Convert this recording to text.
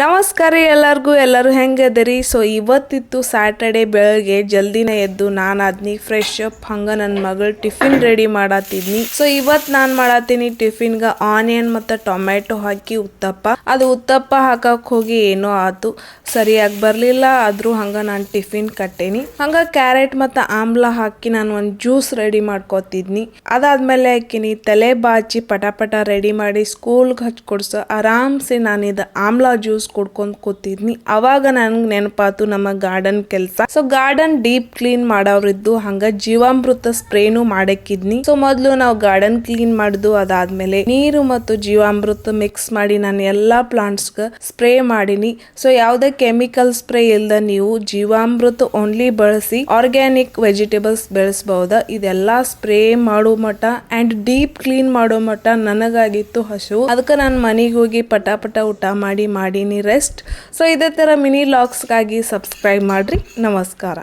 ನಮಸ್ಕಾರ ಎಲ್ಲರಿಗೂ, ಎಲ್ಲರೂ ಹೆಂಗದರಿ ಸೊ ಇವತ್ತಿತ್ತು ಸ್ಯಾಟರ್ಡೆ ಬೆಳಗ್ಗೆ ಜಲ್ದಿನ ಎದ್ದು ನಾನು ಅದ್ನಿ ಫ್ರೆಶ್ ಅಪ್ ಹಂಗ ನನ್ನ ಮಗಳು ಟಿಫಿನ್ ರೆಡಿ ಮಾಡತ್ತಿದ್ನಿ ಸೊ ಇವತ್ತು ನಾನು ಮಾಡತ್ತೀನಿ ಗ ಆನಿಯನ್ ಮತ್ತು ಟೊಮೆಟೊ ಹಾಕಿ ಉತ್ತಪ್ಪ. ಅದು ಉತ್ತಪ್ಪ ಹಾಕಕ್ ಹೋಗಿ ಏನೋ ಆತು. ಸರಿಯಾಗಿ ಬರಲಿಲ್ಲ, ಆದ್ರೂ ಹಂಗ ನಾನು ಟಿಫಿನ್ ಕಟ್ಟೇನಿ. ಹಂಗ ಕ್ಯಾರೆಟ್ ಮತ್ತು ಆಮ್ಲ ಹಾಕಿ ನಾನು ಒಂದು ಜ್ಯೂಸ್ ರೆಡಿ ಮಾಡ್ಕೋತಿದ್ನಿ. ಅದಾದ್ಮೇಲೆ ಹಾಕಿನಿ ತಲೆ ಬಾಚಿ ಪಟಾಪಟ ಪಟ ರೆಡಿ ಮಾಡಿ ಸ್ಕೂಲ್ಗೆ ಹಚ್ಚಿ ಕೊಡ್ಸ ಆರಾಮ್ಸೆ ನಾನು ಇದು ಆಮ್ಲ ಜ್ಯೂಸ್ ಕುಡ್ಕೊಂಡ್ ಕೂತಿದ್ನಿ. ಅವಾಗ ನನಗೆ ನೆನಪಾತು ನಮ್ಮ ಗಾರ್ಡನ್ ಕೆಲಸ. ಸೊ ಗಾರ್ಡನ್ ಡೀಪ್ ಕ್ಲೀನ್ ಮಾಡೋರಿದ್ದು ಹಂಗ ಜೀವಾಮೃತ ಸ್ಪ್ರೇನು ಮಾಡಕ್ಕಿದ್ನಿ. ಸೊ ಮೊದ್ಲು ನಾವು ಗಾರ್ಡನ್ ಕ್ಲೀನ್ ಮಾಡುದು ಅದಾದ್ಮೇಲೆ ನೀರು ಮತ್ತು ಜೀವಾಮೃತ ಮಿಕ್ಸ್ ಮಾಡಿ ನಾನು ಎಲ್ಲಾ ಪ್ಲಾಂಟ್ಸ್ ಸ್ಪ್ರೇ ಮಾಡಿನಿ. ಸೊ ಯಾವುದೇ ಕೆಮಿಕಲ್ ಸ್ಪ್ರೇ ಇಲ್ದ ನೀವು ಜೀವಾಮೃತ ಓನ್ಲಿ ಬಳಸಿ ಆರ್ಗ್ಯಾನಿಕ್ ವೆಜಿಟೇಬಲ್ಸ್ ಬೆಳೆಸಬಹುದ ಇದೆಲ್ಲ ಸ್ಪ್ರೇ ಮಾಡೋ ಮಟ್ಟ ಅಂಡ್ ಡೀಪ್ ಕ್ಲೀನ್ ಮಾಡೋ ಮಟ್ಟ ನನಗಾಗಿತ್ತು ಹಸು. ಅದಕ್ಕೆ ನಾನು ಮನೆಗೆ ಹೋಗಿ ಪಟ ಊಟ ಮಾಡಿ ಮಾಡೀನಿ ರೆಸ್ಟ್. ಸೊ ಇದೇ ಥರ ಮಿನಿ ಲಾಗ್ಸ್ಗಾಗಿ ಸಬ್ಸ್ಕ್ರೈಬ್ ಮಾಡ್ರಿ. ನಮಸ್ಕಾರ.